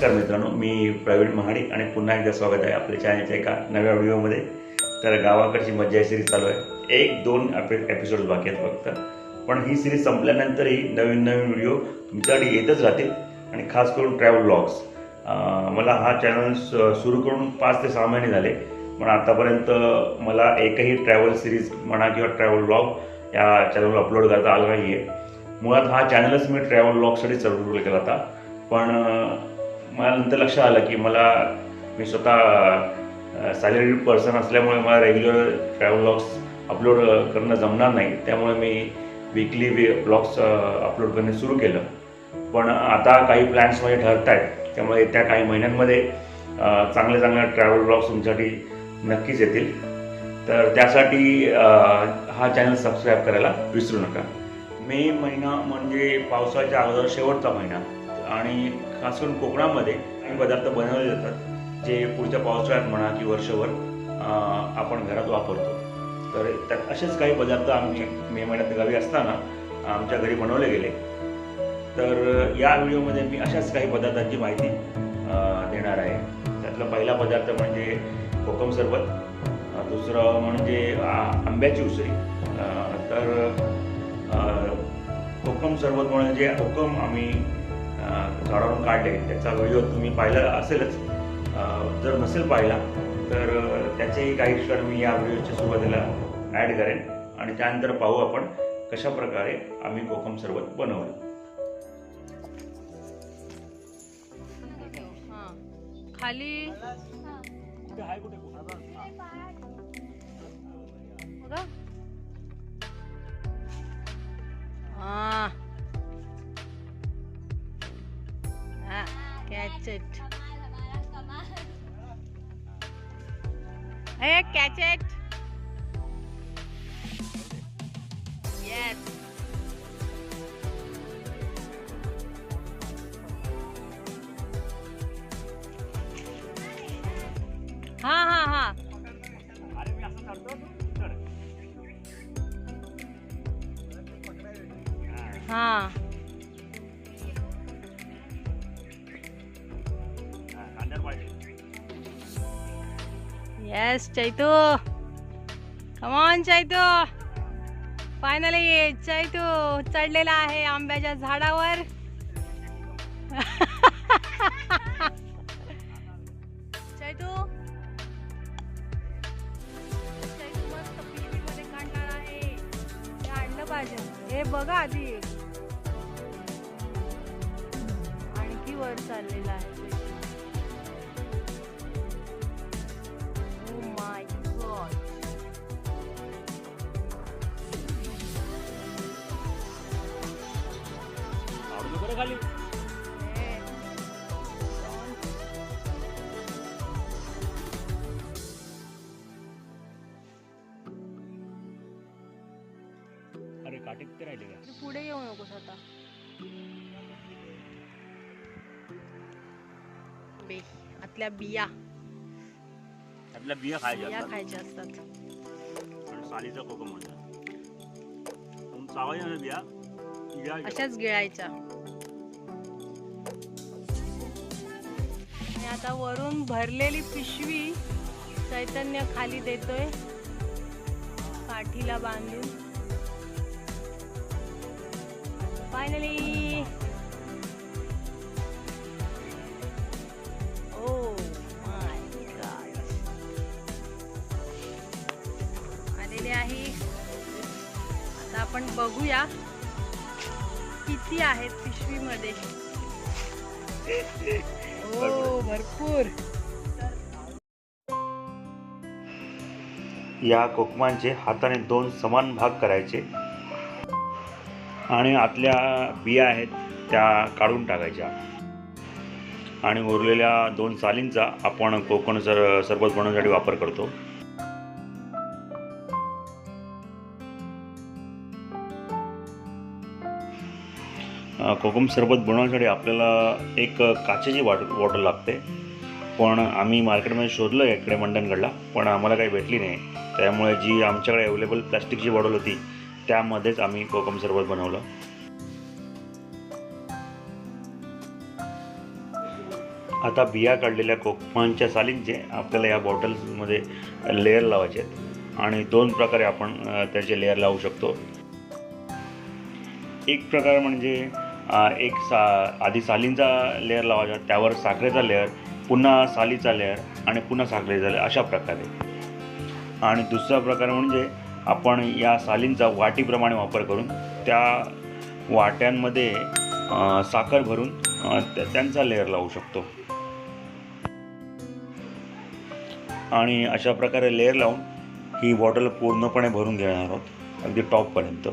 नमस्कार मित्रांनो मी प्रवीण महाडिक आणि पुन्हा एकदा स्वागत आहे आपल्या चॅनलच्या एका नव्या व्हिडिओमध्ये तर गावाकडची मज्जा ही सिरीज चालू आहे. एक दोन एपिसोड बाकी आहेत फक्त. पण ही सिरीज संपल्यानंतरही नवीन नवीन व्हिडिओ तुमच्यासाठी येतच राहतील. आणि खास करून ट्रॅव्हल ब्लॉग्स मला हा चॅनल सुरू करून पाच ते सहा महिने झाले. पण आतापर्यंत मला एकही ट्रॅव्हल सिरीज म्हणा किंवा ट्रॅव्हल ब्लॉग या चॅनलवर अपलोड करता आला नाही आहे मुळात हा चॅनलच मी ट्रॅव्हल ब्लॉगसाठी चालू केला होता. पण मला नंतर लक्षात आलं की मला मी स्वतः सॅलरीड पर्सन असल्यामुळे मला रेग्युलर ट्रॅव्हल ब्लॉग्स अपलोड करणं जमणार नाही. त्यामुळे मी विकली ब्लॉग्स अपलोड करणे सुरू केलं. पण आता काही प्लॅन्स माझे ठरत आहेत त्यामुळे येत्या काही महिन्यांमध्ये चांगले चांगले ट्रॅव्हल ब्लॉग्स तुमच्यासाठी नक्कीच येतील. तर त्यासाठी हा चॅनल सबस्क्राईब करायला विसरू नका. मे महिना म्हणजे पावसाच्या अगोदर शेवटचा महिना. आणि खास करून कोकणामध्ये काही पदार्थ बनवले जातात जे पुढच्या पावसाळ्यात म्हणा की वर्षभर आपण घरात वापरतो. तर त्यात असेच काही पदार्थ आम्ही मे महिन्यात गावी असताना आमच्या घरी बनवले गेले. तर या व्हिडिओमध्ये मी अशाच काही पदार्थांची माहिती देणार आहे. त्यातला पहिला पदार्थ म्हणजे कोकम सरबत दुसरं म्हणजे आंब्याची उसळी. तर कोकम सरबत म्हणजे कोकम आम्ही झाडावरून काढले. त्याचा व्हिडिओ तुम्ही पाहिला असेलच. जर नसेल पाहिला तर त्याचेही काही क्षण मी या व्हिडिओच्या सुरुवातीला ॲड करेन. आणि त्यानंतर पाहू आपण कशा प्रकारे आम्ही कोकम सरबत बनवलं. खाली. हा, catch it. Hey, Yes, Chaitu. Come on, Chaitu. Finally Chaitu चढलेला आहे आंब्याच्या झाडावर. चैतू चैतू मस्त काढणार आहे. हे आणलं पाहिजे. हे बघा आधी. आणखी वर चाललेला आहे. खाली. अरे काठी ते राहिले का पुढे येऊ नकोस आता बे आतल्या बिया आपल्या बिया खायच्या बिया असतात. खायच्या असतात आणि सालीचा कोकम म्हणतात बिया. अशाच गिळायच्या आता वरून भरलेली पिशवी चैतन्य खाली देतोय काठीला बांधून. फायनली ओ माय आलेले आहे. आता आपण बघूया किती आहेत पिशवीमध्ये. हो भरपूर. या कोकमांचे हाताने दोन समान भाग करायचे. आणि आतल्या बिया आहेत त्या काढून टाकायच्या. आणि उरलेल्या दोन सालींचा आपण कोकण सर सरबत बनवण्यासाठी वापर करतो. कोकम सरबत बनवण्यासाठी आपल्याला एक काचेची वाट बॉटल लागते. पण आम्ही मार्केटमध्ये शोधलं इकडे मंडणगडला पण आम्हाला काही भेटली नाही. त्यामुळे जी आमच्याकडे अवेलेबल प्लॅस्टिकची बॉटल होती त्यामध्येच आम्ही कोकम सरबत बनवलं. आता बिया काढलेल्या कोकमांच्या सालींचे आपल्याला या बॉटल्समध्ये लेअर लावायचे आहेत. आणि दोन प्रकारे आपण त्याचे लेअर लावू शकतो. एक प्रकार म्हणजे एक सा आधी सालींचा लेअर लावायचा त्यावर साखरेचा लेअर पुन्हा सालीचा लेअर आणि पुन्हा साखरेचा लेअर अशा प्रकारे. आणि दुसरा प्रकार म्हणजे आपण या सालींचा वाटीप्रमाणे वापर करून त्या वाट्यांमध्ये साखर भरून त्यांचा लेअर लावू शकतो. आणि अशा प्रकारे लेअर लावून ही बॉटल पूर्णपणे भरून घेणार आहोत अगदी टॉपपर्यंत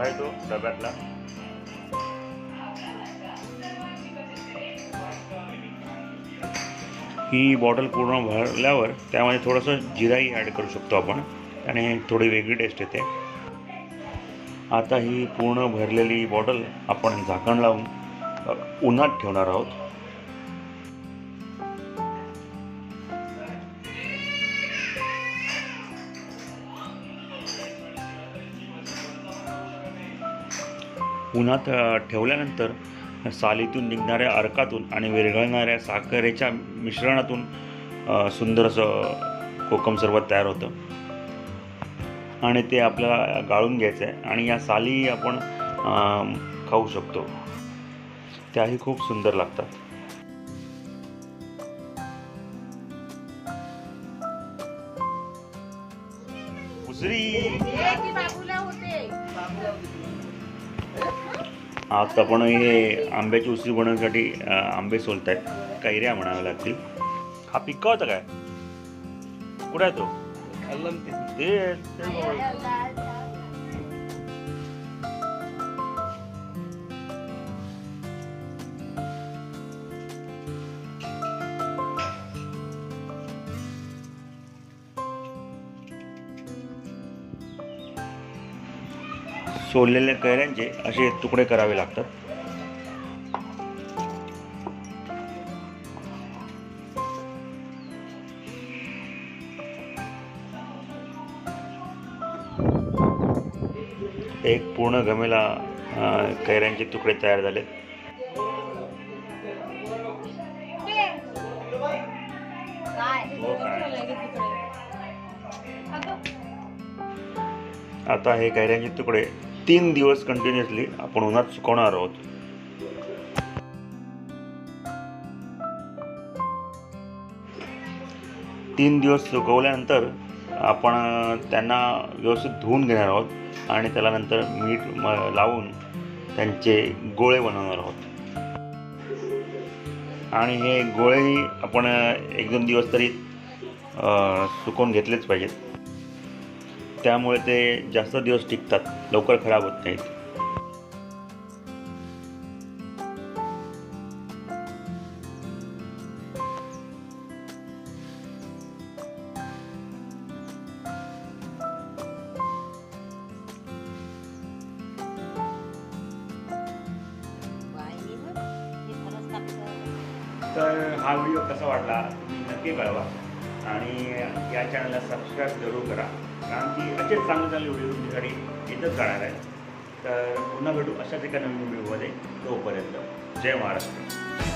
तो आहे तो डब्यातला. ही बॉटल पूर्ण भरल्यावर त्यामध्ये थोडंसं जिराही ॲड करू शकतो आपण. त्याने थोडी वेगळी टेस्ट येते. आता ही पूर्ण भरलेली बॉटल आपण झाकण लावून उन्हात ठेवणार आहोत. उन्हात ठेवल्यानंतर सालीतून निघणाऱ्या अर्कातून आणि विरघळणाऱ्या साखरेच्या मिश्रणातून सुंदर असं कोकम सरबत तयार होतं. आणि ते आपल्याला गाळून घ्यायचं आहे आणि या साली आपण खाऊ शकतो. त्याही खूप सुंदर लागतात. उजरी! आता आपण हे आंब्याची उसळी बनवण्यासाठी आंबे सोलत आहेत कैऱ्या म्हणाव्या लागतील. हा पिक्का होता काय? कुठे आहे तो? ते. सोललेल्या कैऱ्यांचे असे तुकडे करावे लागतात. एक पूर्ण गमेला कैऱ्यांचे तुकडे तयार झाले. आता हे कैऱ्यांचे तुकडे तीन दिवस कंटिन्युअसली आपण उन्हात सुकवणार आहोत. तीन दिवस सुकवल्यानंतर आपण त्यांना व्यवस्थित धुवून घेणार आहोत आणि त्याला नंतर मीठ म- लावून त्यांचे गोळे बनवणार आहोत. आणि हे गोळेही आपण एक दोन दिवस तरी सुकवून घेतलेच पाहिजेत. त्यामुळे ते जास्त दिवस टिकतात. लवकर खराब होत नाहीत. तर हा व्हिडिओ कसा वाटला? तुम्ही नक्की कळवा. आणि या चॅनलला सबस्क्राईब जरूर करा. कारण की असेच चांगले चांगले व्हिडिओ तुमच्यासाठी येतच जाणार आहे. तर पुन्हा भेटू अशाच एका नवीन व्हिडिओमध्ये तोपर्यंत जय महाराष्ट्र.